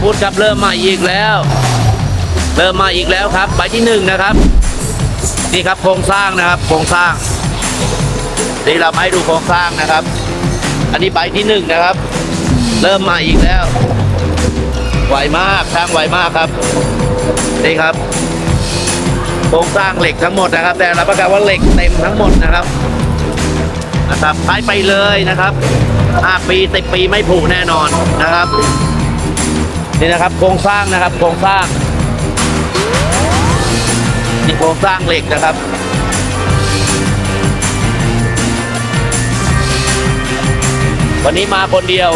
ฟุตครับเริ่มมาอีกแล้ว เริ่มมาอีกแล้วครับ ใบที่หนึ่งนะครับนี่ครับโครงสร้างนะครับโครงสร้างนี่เราให้ดูโครงสร้างนะครับ อันนี้ใบที่หนึ่งนะครับ เริ่มมาอีกแล้วไวมากช่างไวมากครับนี่ครับโครงสร้างเหล็กทั้งหมดนะครับ แต่รับประกันว่าเหล็กเต็มทั้งหมดนะครับนะครับใช้ไปเลยนะครับ5ปี10ปีไม่ผุแน่นอนนะครับ นี่นะครับโครงสร้างนะครับโครงสร้างนี่โครงสร้างเหล็กนะครับวันนี้มาคนเดียว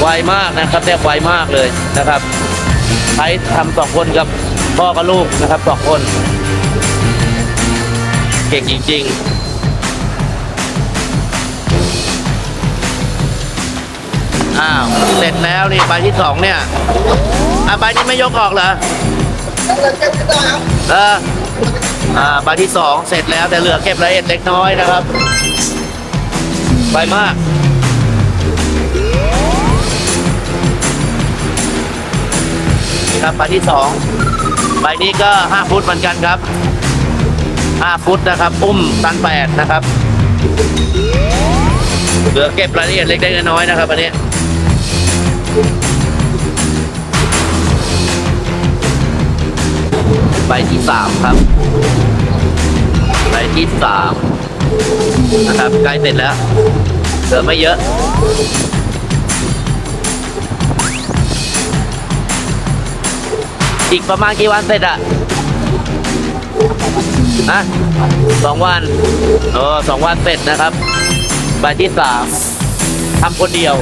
ไวมากนะครับแทบไวมากเลยนะครับใช้ทำสองคนกับพ่อกับลูกนะครับสองคน เก่งจริง ๆ เสร็จแล้วนี่ใบที่สองเนี่ยอะใบนี้ไม่ยกออกเหรอเอออ่าใบที่สองเสร็จแล้วแต่เหลือเก็บรายละเอียดเล็กน้อยนะครับไวมากครับใบที่สองใบนี้ก็ห้าฟุตเหมือนกันครับห้าฟุตนะครับอุ้มตันแปดนะครับเหลือเก็บรายละเอียดเล็กๆน้อยนะครับอันนี้ ใบที่สามครับ ใบที่สามนะครับใกล้เสร็จแล้วเหลือไม่เยอะอีกประมาณกี่วันเสร็จอะนะสองวัน เออสองวันเสร็จนะครับ ใบที่สามทำคนเดียว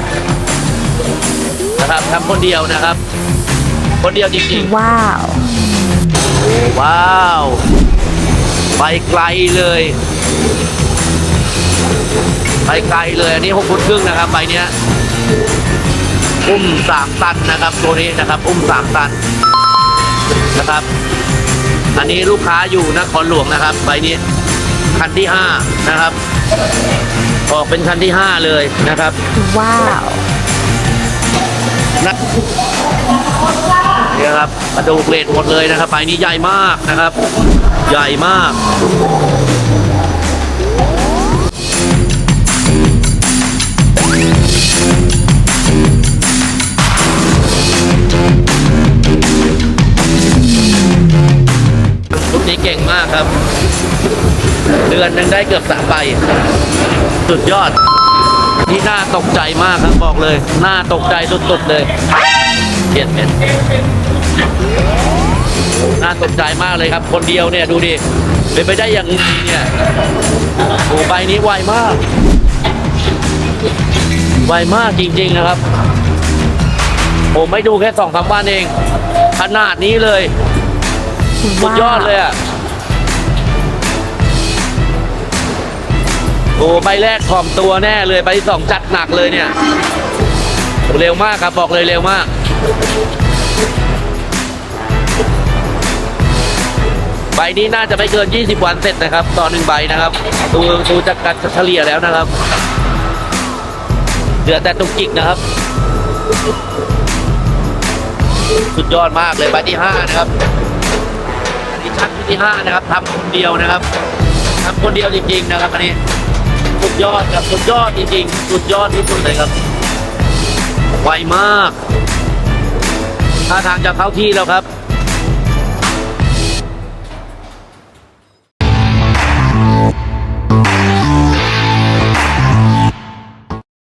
นะครับทำคนเดียวนะครับ คนเดียวจริงว้าว ๆ ว้าว ไปไกลเลย ไปไกลเลยอันนี้หกฟุตครึ่งนะครับใบเนี้ยอุ้มสามตันนะครับ ตัวนี้นะครับ อุ้มสามตันนะครับ อันนี้ลูกค้าอยู่นครหลวงนะครับ ใบนี้ คันที่ห้านะครับ ออกเป็นคันที่ห้าเลยนะครับ ว้าว นะเนี่ยครับกระดูกเหล็กหมดเลยนะครับใบนี้ใหญ่มากนะครับ ใหญ่มากลูกนี้เก่งมากครับ เดือนหนึ่งได้เกือบสามใบ สุดยอด ที่น่าตกใจมากครับบอกเลยน่าตกใจสุดๆเลยเปลี่ยนเป็นน่าตกใจมากเลยครับ คนเดียวเนี่ยดูดิเป็นไปได้อย่างไงเนี่ยโอ้ใบนี้ไวมาก ไวมากจริงๆนะครับ ผมไม่ดูแค่สองสามวันเอง ขนาดนี้เลยสุดยอดเลยอะ โอ้ใบแรกถ่อมตัวแน่เลยใบที่สองจัดหนักเลยเนี่ย เร็วมากครับบอกเลยเร็วมากใบนี้น่าจะไม่เกิน 20 วันเสร็จนะครับต่อหนึ่งใบนะครับดูดูจากการเฉลี่ยแล้วนะครับ เหลือแต่ตุกจิกนะครับ สุดยอดมากเลยใบที่ห้านะครับอันนี้ชั้นที่ห้านะครับทำคนเดียวนะครับทำคนเดียวจริงๆนะครับอันนี้ สุดยอดครับสุดยอดจริงๆ สุดยอดที่สุดเลยครับ ไวมากท่าทางจะเข้าที่แล้วครับ